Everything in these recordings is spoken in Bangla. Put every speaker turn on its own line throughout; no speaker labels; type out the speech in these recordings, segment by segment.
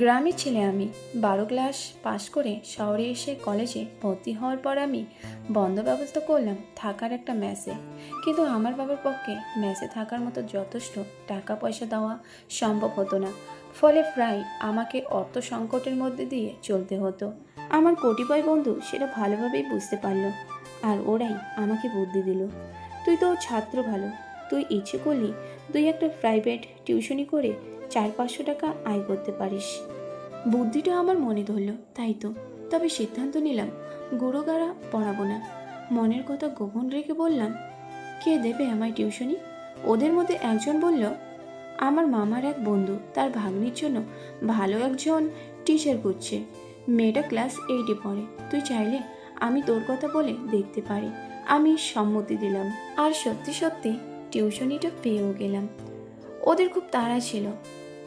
গ্রামের ছেলে আমি। বারো ক্লাস পাশ করে শহরে এসে কলেজে ভর্তি হওয়ার পর আমি বন্ধ ব্যবস্থা করলাম থাকার একটা ম্যাসে কিন্তু আমার বাবার পক্ষে ম্যাসে থাকার মতো যথেষ্ট টাকা পয়সা দেওয়া সম্ভব হতো না। ফলে প্রায় আমাকে অর্থ সংকটের মধ্যে দিয়ে চলতে হতো। আমার কটিপয় বন্ধু সেটা ভালোভাবেই বুঝতে পারল আর ওরাই আমাকে বুদ্ধি দিল। তুই তো ছাত্র ভালো। তুই ইচ্ছে করলি তুই একটা প্রাইভেট টিউশনি করে চার পাঁচশো টাকা আয় করতে পারিস। বুদ্ধিটা আমার মনে ধরলো, তাই তো। তবে সিদ্ধান্ত নিলাম, গুরুগারা পড়াবো না। মনের কথা গোপন রেখে বললাম, কে দেবে আমায় টিউশনি? ওদের মধ্যে একজন বলল, আমার মামার এক বন্ধু, তার ভাগ্নির জন্য ভালো একজন টিচার খুঁজছে। মেয়েটা ক্লাস এইটে পড়ে। তুই চাইলে আমি তোর কথা বলে দেখতে পারি। আমি সম্মতি দিলাম। আর সত্যি সত্যি টিউশনিটা পেয়েও গেলাম। ওদের খুব তাড়া ছিল।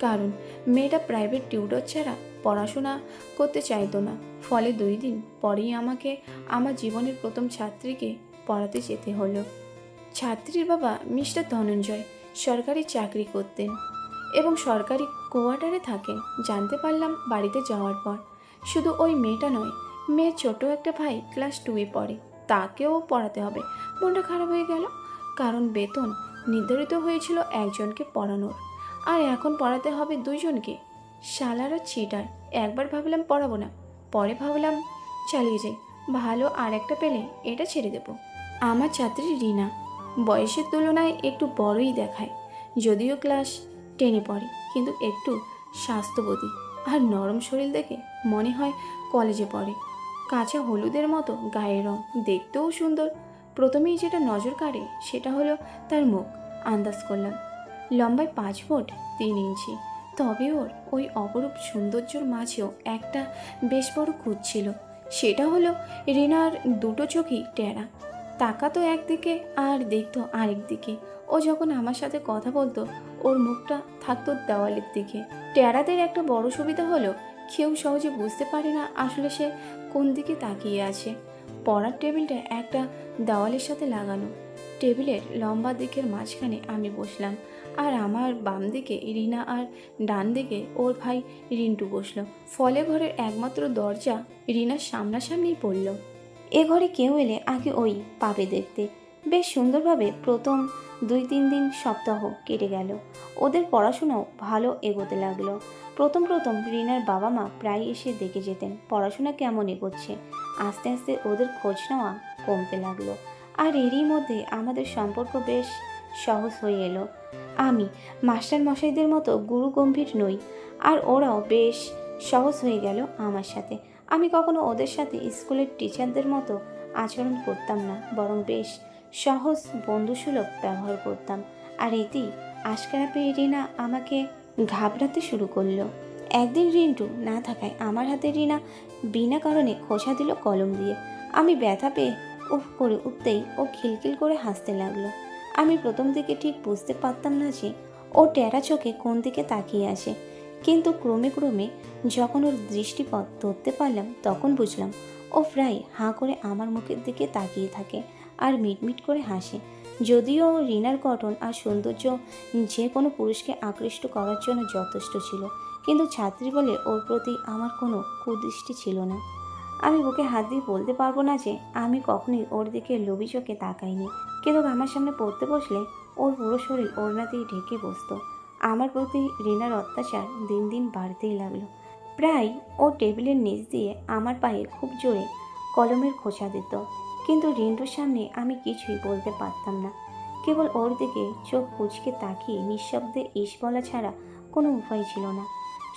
কারণ মেয়েটা প্রাইভেট টিউটর ছাড়া পড়াশোনা করতে চাইতো না। ফলে দুই দিন পরেই আমাকে আমার জীবনের প্রথম ছাত্রীকে পড়াতে যেতে হলো। ছাত্রীর বাবা মিস্টার ধনঞ্জয় সরকারি চাকরি করতেন এবং সরকারি কোয়ার্টারে থাকেন। জানতে পারলাম বাড়িতে যাওয়ার পর। শুধু ওই মেয়েটা নয়, মেয়ের ছোট একটা ভাই ক্লাস টুয়ে পড়ে। তাকেও পড়াতে হবে। মনটা খারাপ হয়ে গেল, কারণ বেতন নির্ধারিত হয়েছিল একজনকে পড়ানোর। আর এখন পড়াতে হবে দুইজনকে। শালারা চিটার একবার ভাবলাম পড়াবো না, পরে ভাবলাম চালিয়ে যাই। ভালো আর একটা পেলে এটা ছেড়ে দেব। আমার ছাত্রী রিনা, বয়সের তুলনায় একটু বড়ই দেখায়। যদিও ক্লাস টেনে পড়ে, কিন্তু একটু স্বাস্থ্যবতী। আর নরম শরীর দেখে মনে হয় কলেজে পড়ে। কাঁচা হলুদের মতো গায়ের রং, দেখতেও সুন্দর। প্রথমেই যেটা নজর কাড়ে, সেটা হলো তার মুখ। আন্দাজ করলাম লম্বায় পাঁচ ফুট তিন ইঞ্চি। তবে ওর ওই অপরূপ সৌন্দর্যর মাঝেও একটা বেশ বড় খুঁত ছিল। সেটা হলো রিনার দুটো চোখই টেরা। তাকাতো একদিকে আর দেখতো আরেক দিকে। ও যখন আমার সাথে কথা বলতো, ওর মুখটা থাকতো দেওয়ালের দিকে। টেরাদের একটা বড় সুবিধা হলো, কেউ সহজে বুঝতে পারে না আসলে সে কোন দিকে তাকিয়ে আছে। পড়ার টেবিলটা একটা দেওয়ালের সাথে লাগানো। টেবিলের লম্বা দিকের মাঝখানে আমি বসলাম। আর আমার বাম দিকে রিনা আর ডান দিকে ওর ভাই রিন্টু বসল। ফলে ঘরের একমাত্র দরজা রিনার সামনাসামনি পড়ল। এ ঘরে কেউ এলে আগে ওই পাবে দেখতে। বেশ সুন্দরভাবে প্রথম দুই তিন দিন সপ্তাহ কেটে গেল। ওদের পড়াশোনাও ভালো এগোতে লাগল। প্রথম প্রথম রিনার বাবা মা প্রায় এসে দেখে যেতেন পড়াশোনা কেমন এগোচ্ছে। আস্তে আস্তে ওদের খোঁজ নেওয়া কমতে লাগল। আর এরই মধ্যে আমাদের সম্পর্ক বেশ সহজ হয়ে এলো। আমি, মাস্টার মশাইদের মতো গুরু গম্ভীর নই, আর ওরাও বেশ সহজ হয়ে গেল আমার সাথে। আমি কখনো ওদের সাথে স্কুলের টিচারদের মতো আচরণ করতাম না, বরং বেশ সহজ বন্ধুসুলভ ব্যবহার করতাম। আর এতেই আশকারা পেয়ে রিনা আমাকে ঘাবড়াতে শুরু করল। একদিন রিন্টু না থাকায় আমার হাতে রিনা বিনা কারণে খোসা দিল কলম দিয়ে। আমি ব্যথা পেয়ে উফ করে উঠতেই ও খিলখিল করে হাসতে লাগল। আমি প্রথম দিকে ঠিক বুঝতে পারতাম না যে ও টেরা চোখে কোন দিকে তাকিয়ে আছে। কিন্তু ক্রমে ক্রমে যখন ওর দৃষ্টিপথ ধরতে পারলাম, তখন বুঝলাম ও প্রায় হাঁ করে আমার মুখের দিকে তাকিয়ে থাকে আর মিটমিট করে হাসে। যদিও রিনার গঠন আর সৌন্দর্য যে কোনো পুরুষকে আকৃষ্ট করার জন্য যথেষ্ট ছিল, কিন্তু ছাত্রী বলে ওর প্রতি আমার কোনো কুদৃষ্টি ছিল না। আমি বুকে হাত দিয়ে বলতে পারব না যে আমি কখনোই ওর দিকে লোভী চোখে তাকাইনি। কিন্তু আমার সামনে পড়তে বসলে ওর পুরো শরীর ওড়না দিয়ে ঢেকে বসতো। আমার প্রতি রিনার অত্যাচার দিন দিন বাড়তেই লাগল। প্রায় ও টেবিলের নিচ দিয়ে আমার পায়ে খুব জোরে কলমের খোঁচা দিত। কিন্তু রিন্টুর সামনে আমি কিছুই বলতে পারতাম না। কেবল ওর দিকে চোখ কুচকে তাকিয়ে নিঃশব্দে ইস বলা ছাড়া কোনো উপায় ছিল না।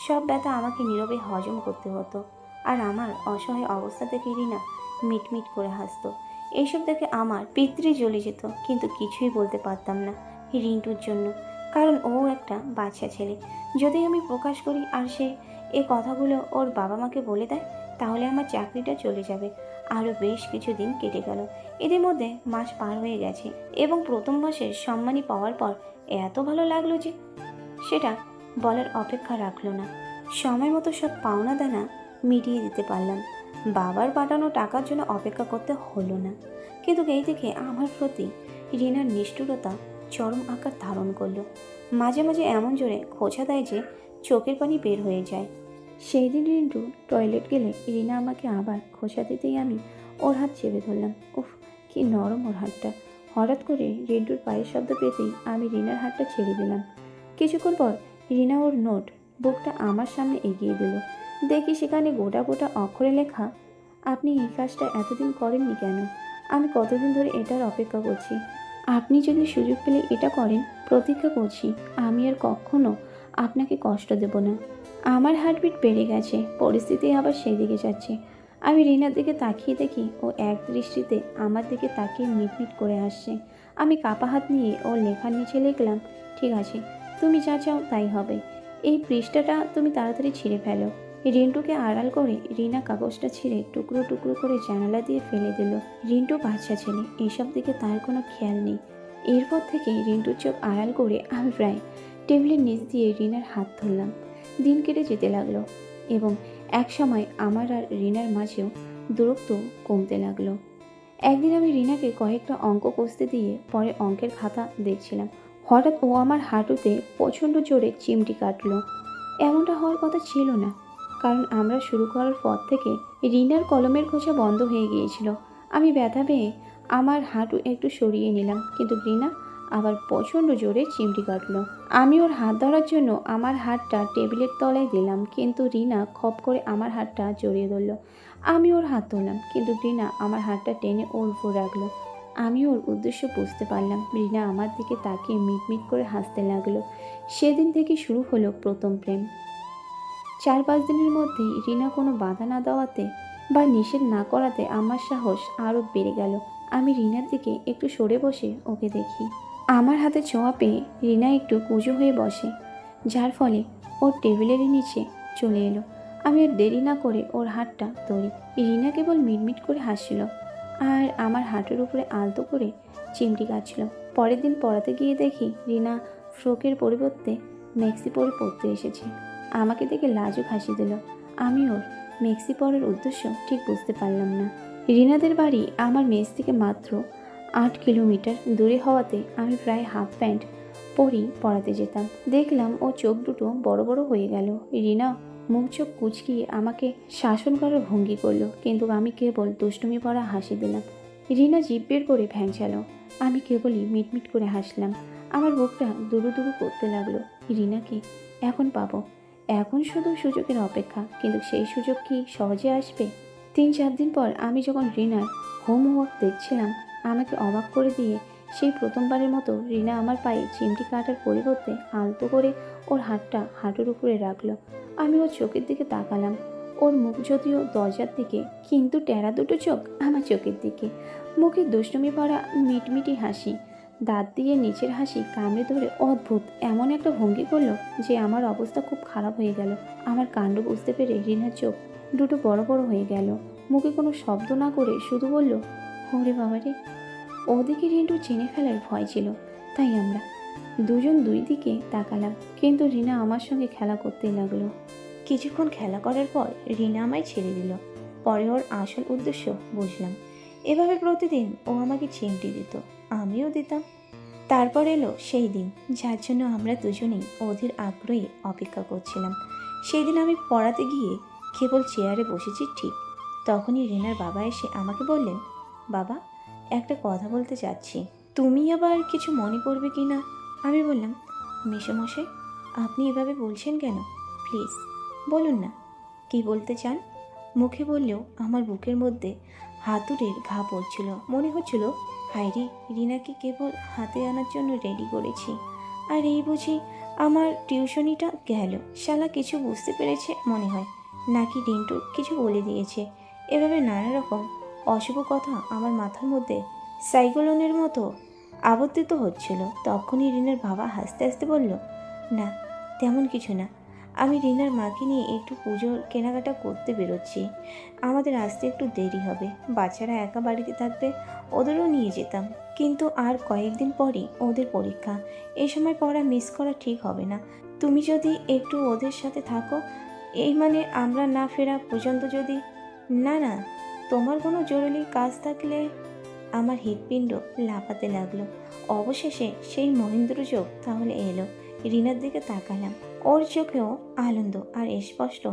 সব ব্যথা আমাকে নীরবে হজম করতে হতো। আর আমার অসহায় অবস্থা দেখে রিনা মিটমিট করে হাসতো। এইসব দেখে আমার পিতৃ জ্বলে যেত, কিন্তু কিছুই বলতে পারতাম না রিন্টুর জন্য, কারণ ও একটা বাচ্চা ছেলে। যদি আমি প্রকাশ করি আর সে এ কথাগুলো ওর বাবা মাকে বলে দেয়, তাহলে আমার চাকরিটা চলে যাবে। আরও বেশ কিছুদিন কেটে গেল। এদের মধ্যে মাস পার হয়ে গেছে এবং প্রথম মাসের সম্মানী পাওয়ার পর এত ভালো লাগল যে সেটা বলার অপেক্ষা রাখল না। সময় মতো সব পাওনা দানা মিটিয়ে দিতে পারলাম। বাবার পাঠানো টাকার জন্য অপেক্ষা করতে হলো না। কিন্তু এই দেখে আমার প্রতি রিনার নিষ্ঠুরতা চরম আকার ধারণ করল। মাঝে মাঝে এমন জোরে খোঁচা দেয় যে চোখের পানি বের হয়ে যায়। সেই দিন রিন্টু টয়লেট গেলে রিনা আমাকে আবার খোসা দিতেই আমি ওর হাত চেপে ধরলাম। উফ, কি নরম ওর হাতটা। হঠাৎ করে রিন্টুর পায়ের শব্দ পেতেই আমি রিনার হাতটা ছেড়ে দিলাম। কিছুক্ষণ পর রিনা ওর নোট, বুকটা আমার সামনে এগিয়ে দিল। দেখি সেখানে গোটা গোটা অক্ষরে লেখা, আপনি এই কাজটা এতদিন করেননি কেন? আমি কতদিন ধরে এটার অপেক্ষা করছি। আপনি যদি সুযোগ পেলে এটা করেন, প্রতীক্ষা করছি। আমি আর কখনো আপনাকে কষ্ট দেব না। আমার হার্টবিট বেড়ে গেছে, পরিস্থিতি আবার সেই দিকে যাচ্ছে। আমি রিনার দিকে তাকিয়ে দেখি, ও এক দৃষ্টিতে আমার দিকে তাকিয়ে মিটমিট করে আসছে। আমি কাপা হাত নিয়ে ওর লেখার নিচে লিখলাম, ঠিক আছে, তুমি যা চাও তাই হবে। এই পৃষ্ঠাটা তুমি তাড়াতাড়ি ছিঁড়ে ফেলো। রিন্টুকে আড়াল করে রিনা কাগজটা ছিঁড়ে টুকরো টুকরো করে জানালা দিয়ে ফেলে দিল। রিন্টু বাচ্চা ছেলে, এসব দিকে তার কোনো খেয়াল নেই। এরপর থেকে রিন্টুর চোখ আড়াল করে আমি প্রায় টেবিলের নিচ দিয়ে রিনার হাত ধরলাম। দিন কেটে যেতে লাগল এবং এক সময় আমার আর রিনার মাঝেও দূরত্ব কমতে লাগল। একদিন আমি রিনাকে কয়েকটা অঙ্ক কষতে দিয়ে পরে অঙ্কের খাতা দেখছিলাম। হঠাৎ ও আমার হাঁটুতে প্রচণ্ড জোরে চিমটি কাটলো। এমনটা হওয়ার কথা ছিল না। কারণ আমরা শুরু করার পর থেকে রিনার কলমের খোঁচা বন্ধ হয়ে গিয়েছিল। আমি ব্যথা পেয়ে আমার হাঁটু একটু সরিয়ে নিলাম, কিন্তু রিনা আবার প্রচণ্ড জোরে চিমটি কাটলো। আমি ওর হাত ধরার জন্য আমার হাতটা টেবিলের তলায় দিলাম, কিন্তু রিনা খপ করে আমার হাতটা জড়িয়ে ধরলো। আমি ওর হাত ধরলাম, কিন্তু রিনা আমার হাতটা টেনে ওর উপর রাখল। আমি ওর উদ্দেশ্য বুঝতে পারলাম, রিনা আমার দিকে তাকিয়ে মিটমিট করে হাসতে লাগল। সেদিন থেকে শুরু হলো প্রথম প্রেম। চার পাঁচ দিনের মধ্যেই রিনা কোনো বাধা না দেওয়াতে বা নিষেধ না করাতে আমার সাহস আরও বেড়ে গেল। আমি রিনার দিকে একটু সরে বসে ওকে দেখি। আমার হাতে ছোঁয়া পেয়ে রিনা একটু কুজো হয়ে বসে, যার ফলে ওর টেবিলের নিচে চলে এলো। আমি আর দেরি না করে ওর হাতটা ধরি। রিনা কেবল মিটমিট করে হাসছিল আর আমার হাঁটুর উপরে আলতো করে চিমটি কাটছিল। পরের দিন পড়াতে গিয়ে দেখি রিনা ফ্রকের পরিবর্তে মেক্সি পরে পড়তে এসেছে। আমাকে দেখে লাজুক হাসি দিল। আমি ওর মেক্সি পরার উদ্দেশ্য ঠিক বুঝতে পারলাম না। রিনাদের বাড়ি আমার মেস থেকে মাত্র আট কিলোমিটার দূরে হওয়াতে আমি প্রায় হাফ প্যান্ট পরেই পড়াতে যেতাম। দেখলাম ও চোখ দুটো বড় বড় হয়ে গেল। রিনা মুখ চোখ কুচকিয়ে আমাকে শাসন করার ভঙ্গি করল, কিন্তু আমি কেবল দুষ্টুমি পড়া হাসি দিলাম। রিনা জিভ বের করে ভ্যাংচালো আমি কেবলই মিটমিট করে হাসলাম। আমার বুকটা দুরু দুরু করতে লাগল। রিনাকে এখন পাবো। এখন শুধু সুযোগের অপেক্ষা, কিন্তু সেই সুযোগ কি সহজে আসবে? তিন চার দিন পর আমি যখন রিনার হোমওয়ার্ক দেখছিলাম, আমাকে অবাক করে দিয়ে সেই প্রথমবারের মতো রিনা আমার পায়ে চিমটি কাটার পরিবর্তে আলতো করে ওর হাতটা হাঁটুর উপরে রাখল। আমি ওর চোখের দিকে তাকালাম। ওর মুখ যদিও দরজার দিকে, কিন্তু টেরা দুটো চোখ আমার চোখের দিকে। মুখে দুষ্টুমি ভরা মিটমিটি হাসি। দাঁত দিয়ে নিচের হাসি কামড়ে ধরে অদ্ভুত, এমন একটা ভঙ্গি করল যে আমার অবস্থা খুব খারাপ হয়ে গেল। আমার কাণ্ড বুঝতে পেরে রিনার চোখ দুটো বড় বড় হয়ে গেল। মুখে কোনো শব্দ না করে শুধু বলল, ওরে বাবারে ওদিকে রিন্টু চিনে ফেলার ভয় ছিল, তাই আমরা দুজন দুই দিকে তাকালাম, কিন্তু রিনা আমার সঙ্গে খেলা করতেই লাগল।
কিছুক্ষণ খেলা করার পর রিনা আমায় ছেড়ে দিল। পরে ওর আসল উদ্দেশ্য বুঝলাম। এভাবে প্রতিদিন ও আমাকে চিমটি দিত। আমিও দিতাম। তারপর এলো সেই দিন, যার জন্য আমরা দুজনেই অধীর আগ্রহে অপেক্ষা করছিলাম। সেই দিন আমি পড়াতে গিয়ে কেবল চেয়ারে বসেছি, ঠিক তখনই রিনার বাবা এসে আমাকে বললেন, বাবা, একটা কথা বলতে চাচ্ছি। তুমি আবার কিছু মনে করবে কি না? আমি বললাম, মেসোমশাই, আপনি এভাবে বলছেন কেন? প্লিজ, বলুন না। কি বলতে চান? মুখে বললেও আমার বুকের মধ্যে হাতুড়ের ঘা পড়ছিল। মনে হচ্ছিল হাইরি রিনাকে কেবল হাতে আনার জন্য রেডি করেছি। আর এই বুঝি আমার টিউশনিটা গেল। শালা কিছু বুঝতে পেরেছে মনে হয়। নাকি রিন্টু কিছু বলে দিয়েছে। এভাবে নানা রকম অশুভ কথা আমার মাথার মধ্যে সাইক্লোনের মতো আবর্তিত হচ্ছিল। তখনই রিনার বাবা হাসতে হাসতে বলল, না, তেমন কিছু না। আমি রিনার মাকে নিয়ে একটু পুজোর কেনাকাটা করতে বেরোচ্ছি। আমাদের আসতে একটু দেরি হবে। বাচ্চারা একা বাড়িতে থাকবে, ওদেরও নিয়ে যেতাম। কিন্তু আর কয়েকদিন পরই ওদের পরীক্ষা। এই সময় পড়া মিস করা ঠিক হবে না। তুমি যদি একটু ওদের সাথে থাকো, এই মানে আমরা না ফেরা পর্যন্ত যদি না না, তোমার কোনো জরুরি কাজ থাকলে আমার হৃৎপিণ্ড লাফাতে লাগল। অবশেষে সেই মহেন্দ্র চোখ তাহলে এলো। রিনার দিকে তাকালাম। ওর চোখেও আনন্দ আর স্পষ্ট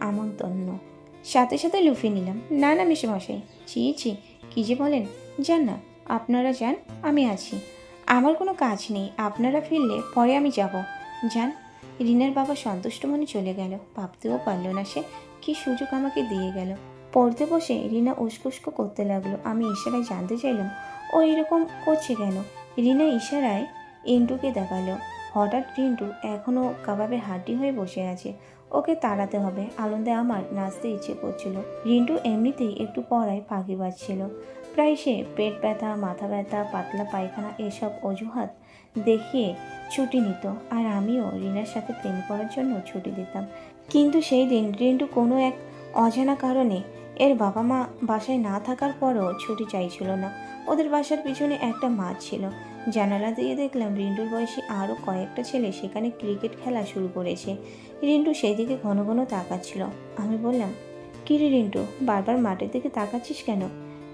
আমন্তন্ন সাথে সাথে লুফিয়ে নিলাম। না না মশাই। ছি ছি। কী যে বলেন? যান না। আপনারা যান, আমি আছি। আমার কোনো কাজ নেই। আপনারা ফিরলে পরে আমি যাব। যান। রিনার বাবা সন্তুষ্ট মনে চলে গেল। ভাবতেও পারল না সে কি সুযোগ আমাকে দিয়ে গেল। পড়তে বসে রিনা উস্কুস্কো করতে লাগল। আমি ইশারায় জানতে চাইলাম, ও এরকম করছে কেন? রিনা ইশারায় ইন্টুকে দেখাল। হঠাৎ রিন্টু এখনও কাবাবের হাড্ডি হয়ে বসে আছে। ওকে তাড়াতে হবে। আনন্দে আমার নাচতে ইচ্ছে করছিল। রিন্টু এমনিতেই একটু পড়ায় ফাঁকি বাজছিল প্রায় সে পেট ব্যথা, মাথা ব্যথা, পাতলা পায়খানা এসব অজুহাত দেখিয়ে ছুটি নিত। আর আমিও রিনার সাথে প্রেম করার জন্য ছুটি দিতাম। কিন্তু সেই দিন রিন্টু কোনো এক অজানা কারণে এর বাবা মা বাসায় না থাকার পরও ছুটি চাইছিল না। ওদের বাসার পিছনে একটা মাঠ ছিল। জানালা দিয়ে দেখলাম রিন্টুর বয়সী আরও কয়েকটা ছেলে সেখানে ক্রিকেট খেলা শুরু করেছে। রিন্টু সেই দিকে ঘন ঘন তাকাচ্ছিল। আমি বললাম, কী রে রিন্টু, বারবার মাঠের দিকে তাকাচ্ছিস কেন?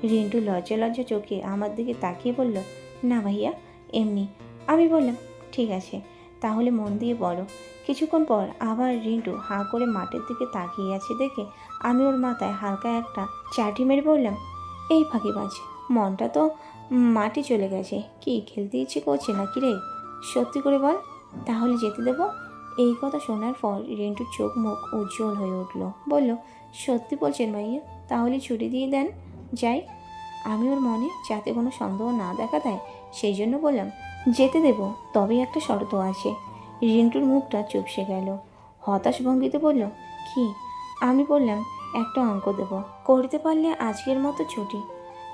রিন্টু লজ্জা লজ্জা চোখে আমার দিকে তাকিয়ে বলল, না ভাইয়া, এমনি। আমি বললাম, ঠিক আছে, তাহলে মন দিয়ে বলো। কিছুক্ষণ পর আবার রিন্টু হাঁ করে মাঠের দিকে তাকিয়ে আছে দেখে আমি ওর মাথায় হালকা একটা চাটি মেরে বললাম, এই ফাঁকিবাজ মনটা তো মাটি চলে গেছে। কি খেলতে ইচ্ছে করছে না কি রে? সত্যি করে বল, তাহলে যেতে দেবো? এই কথা শোনার পর রিন্টুর চোখ মুখ উজ্জ্বল হয়ে উঠল। বলল, সত্যি বলছেন ভাইয়া, তাহলে ছুটি দিয়ে দেন, যাই। আমি ওর মনে যাতে কোনো সন্দেহ না দেখা দেয়, সেই জন্য বললাম, যেতে দেব তবে একটা শর্ত আছে। রিন্টুর মুখটা চুপসে গেল। হতাশ ভঙ্গিতে বলল, কি? আমি বললাম, একটা অঙ্ক দেব। করতে পারলে আজকের মতো ছুটি।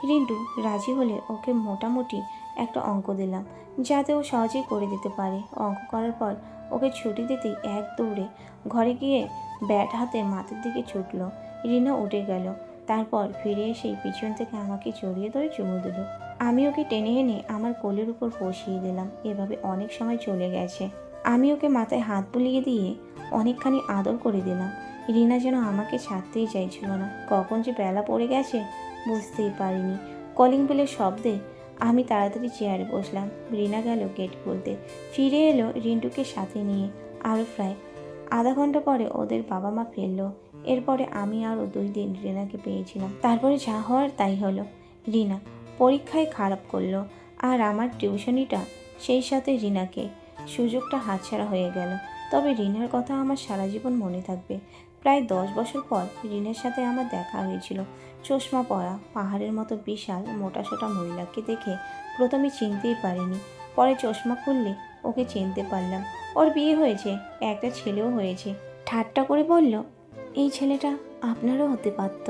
রিন্টু রাজি হলে ওকে মোটামুটি একটা অঙ্ক দিলাম, যাতে ও সহজেই করে দিতে পারে। অঙ্ক করার পর ওকে ছুটি দিতেই এক দৌড়ে ঘরে গিয়ে ব্যাট হাতে মাথার দিকে ছুটলো। রিনা উঠে গেল, তারপর ফিরে এসেই পিছন থেকে আমাকে জড়িয়ে ধরে চুমু দিল। আমি ওকে টেনে এনে আমার কোলের উপর বসিয়ে দিলাম। এভাবে অনেক সময় চলে গেছে। আমি ওকে মাথায় হাত বুলিয়ে দিয়ে অনেকখানি আদর করে দিলাম। রিনা যেন আমাকে ছাড়তেই চাইছিল না। কখন যে বেলা পড়ে গেছে, বুঝতেই পারিনি। কলিং বেলের শব্দে আমি তাড়াতাড়ি চেয়ারে বসলাম। রিনা গেল গেট খুলতে। ফিরে এলো রিন্টুকে সাথে নিয়ে। আরও প্রায় আধা ঘণ্টা পরে ওদের বাবা মা ফিরলো। এরপরে আমি আরও দুই দিন রিনাকে পেয়েছিলাম। তারপরে যা হওয়ার তাই হলো। রিনা পরীক্ষায় খারাপ করল। আর আমার টিউশনিটা সেই সাথে রিনাকে সুযোগটা হাতছাড়া হয়ে গেল। তবে রিনার কথা আমার সারা জীবন মনে থাকবে। প্রায় দশ বছর পর রিনের সাথে আমার দেখা হয়েছিল। চশমা পরা, পাহাড়ের মতো বিশাল মোটাসোটা মহিলাকে দেখে প্রথমে চিনতেই পারিনি। পরে চশমা খুললে ওকে চিনতে পারলাম। ওর বিয়ে হয়েছে, একটা ছেলেও হয়েছে। ঠাট্টা করে বলল, এই ছেলেটা আপনারও হতে পারত।